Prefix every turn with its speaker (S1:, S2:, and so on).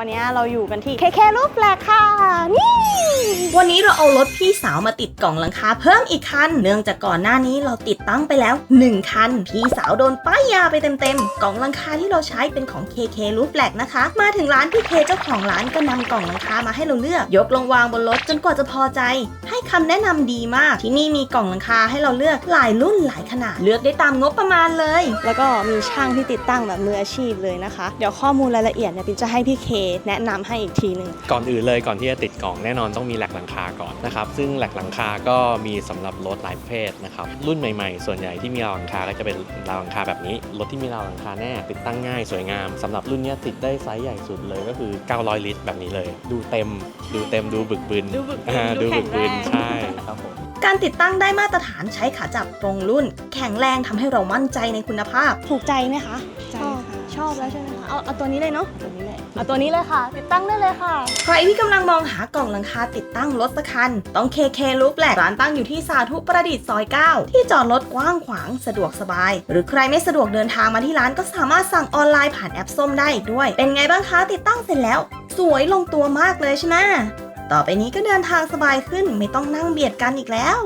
S1: วันนี้เราอยู่กันที่เคเครูปแปลกค่ะนี่
S2: วันนี้เราเอารถพี่สาวมาติดกล่องหลังคาเพิ่มอีกคัน เนื่องจากก่อนหน้านี้เราติดตั้งไปแล้ว 1 คัน พี่สาวโดนป้ายยาไปเต็มๆ กล่องหลังคาที่เราใช้เป็นของ KK รูปแปลกนะคะ มาถึงร้านพี่เคเจ้าของร้านก็นำกล่องหลังคามาให้เราเลือก ยกลงวางบนรถจนกว่าจะพอใจ ให้คำแนะนำดีมาก ที่นี่มีกล่องหลังคาให้เราเลือกหลายรุ่นหลายขนาด เลือกได้ตามงบประมาณเลย
S1: แล้วก็มีช่างที่ติดตั้งแบบมืออาชีพเลยนะคะ เดี๋ยวข้อมูลรายละเอียดเนี่ยปินจะให้พี่เคแนะนำให้อีกทีหนึ่ง
S3: ก่อนอื่นเลยก่อนที่จะติดกล่องแน่นอนต้องมีแหลกหลังคาก่อนนะครับซึ่งแหลกหลังคาก็มีสำหรับรถหลายประเภทนะครับรุ่นใหม่ๆ ส่วนใหญ่ที่มีราวหลังคาก็จะเป็นราวหลังคาแบบนี้ รถที่มีราวหลังคาแน่ติดตั้งง่ายสวยงามสำหรับรุ่นเนี้ยติดได้ไซส์ใหญ่สุดเลยก็คือ 900 ลิตร แบบนี้เลย ดูเต็ม ดูเต็มดูบึกบึน
S1: ดูบึกบึน
S3: อ่า
S1: ดู
S3: ดู
S1: แข็
S3: บึ
S1: ง
S3: กบึน
S1: แรง
S3: ใช่ครับผม
S2: การติดตั้งได้มาตรฐานใช้ขาจับตรงรุ่น แข็งแรงทำให้เรามั่นใจในคุณภาพ
S1: ถูกใจไหมคะ
S4: ใจ
S1: ชอบ
S4: ค่ะ
S1: ชอบแล้วใช่ไหมคะเอาเอาตัวนี้เลยเนาะตัวนี้เลยเอาตัวนี้เลยค่ะ ติดตั้งได้เลยค่ะ
S2: ใครที่กำลังมองหากล่องหลังคาติดตั้งรถสักคัน ต้องเคเครูปแหลกร้านตั้งอยู่ที่สาธุประดิษฐ์ซอย 9 ที่จอดรถกว้างขวางสะดวกสบาย หรือใครไม่สะดวกเดินทางมาที่ร้านก็สามารถสั่งออนไลน์ผ่านแอปส้มได้อีกด้วย เป็นไงบ้างคะติดตั้งเสร็จแล้ว สวยลงตัวมากเลยใช่ไหมต่อไปนี้ก็เดินทางสบายขึ้นไม่ต้องนั่งเบียดกันอีกแล้ว